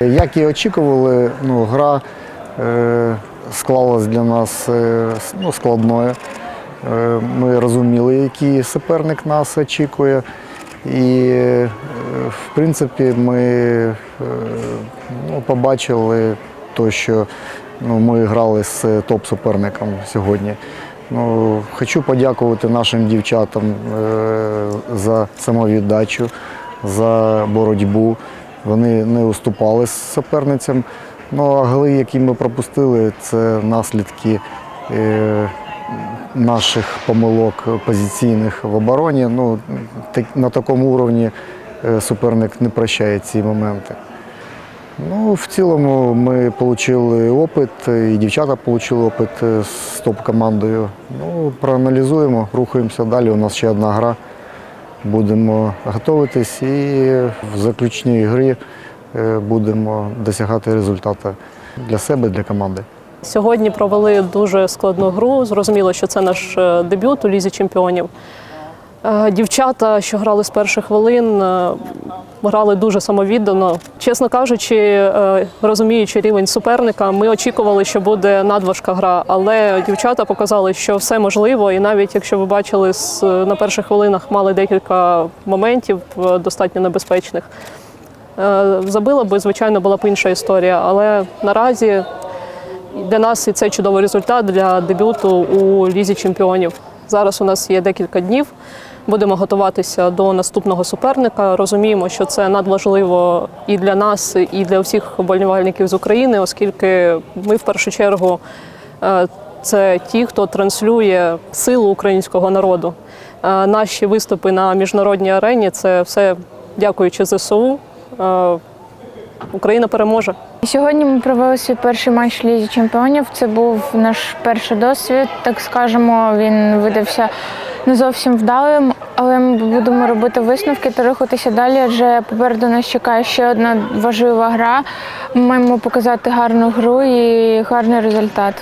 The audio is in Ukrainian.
Як і очікували, ну, гра е, склалась для нас е, ну, складною. Е, ми розуміли, який суперник нас очікує. І, е, в принципі, ми е, ну, побачили те, що ну, ми грали з топ-суперником сьогодні. Ну, хочу подякувати нашим дівчатам е, за самовіддачу, за боротьбу. Вони не уступали суперницям. Ну, а голи, які ми пропустили, це наслідки е, наших помилок позиційних в обороні. Ну, так- на такому уровні е, суперник не прощає ці моменти. Ну, в цілому ми отримали опит, і дівчата отримали опит е, з топ-командою. Ну, проаналізуємо, рухаємося далі. У нас ще одна гра. Будемо готуватись і в заключній грі е, будемо досягати результату для себе, для команди. Сьогодні провели дуже складну гру. Зрозуміло, що це наш е, дебют у лізі чемпіонів. Е, Дівчата, що грали з перших хвилин, е, грали дуже самовіддано. Чесно кажучи, е, розуміючи рівень суперника, ми очікували, що буде надважка гра, але дівчата показали, що все можливо. І навіть якщо ви бачили на перших хвилинах, мали декілька моментів достатньо небезпечних. Забила би, звичайно, була б інша історія, але наразі для нас і це чудовий результат для дебюту у лізі чемпіонів. Зараз у нас є декілька днів. Будемо готуватися до наступного суперника. Розуміємо, що це надважливо і для нас, і для всіх вболівальників з України, оскільки ми в першу чергу е, це ті, хто транслює силу українського народу. Е, Наші виступи на міжнародній арені це все дякуючи ЗСУ. Е, Україна переможе. Сьогодні ми провели свій перший матч Лізі чемпіонів. Це був наш перший досвід, так скажемо. Він видався не зовсім вдалим, але ми будемо робити висновки та рухатися далі, адже попереду нас чекає ще одна важлива гра. Ми маємо показати гарну гру і гарний результат.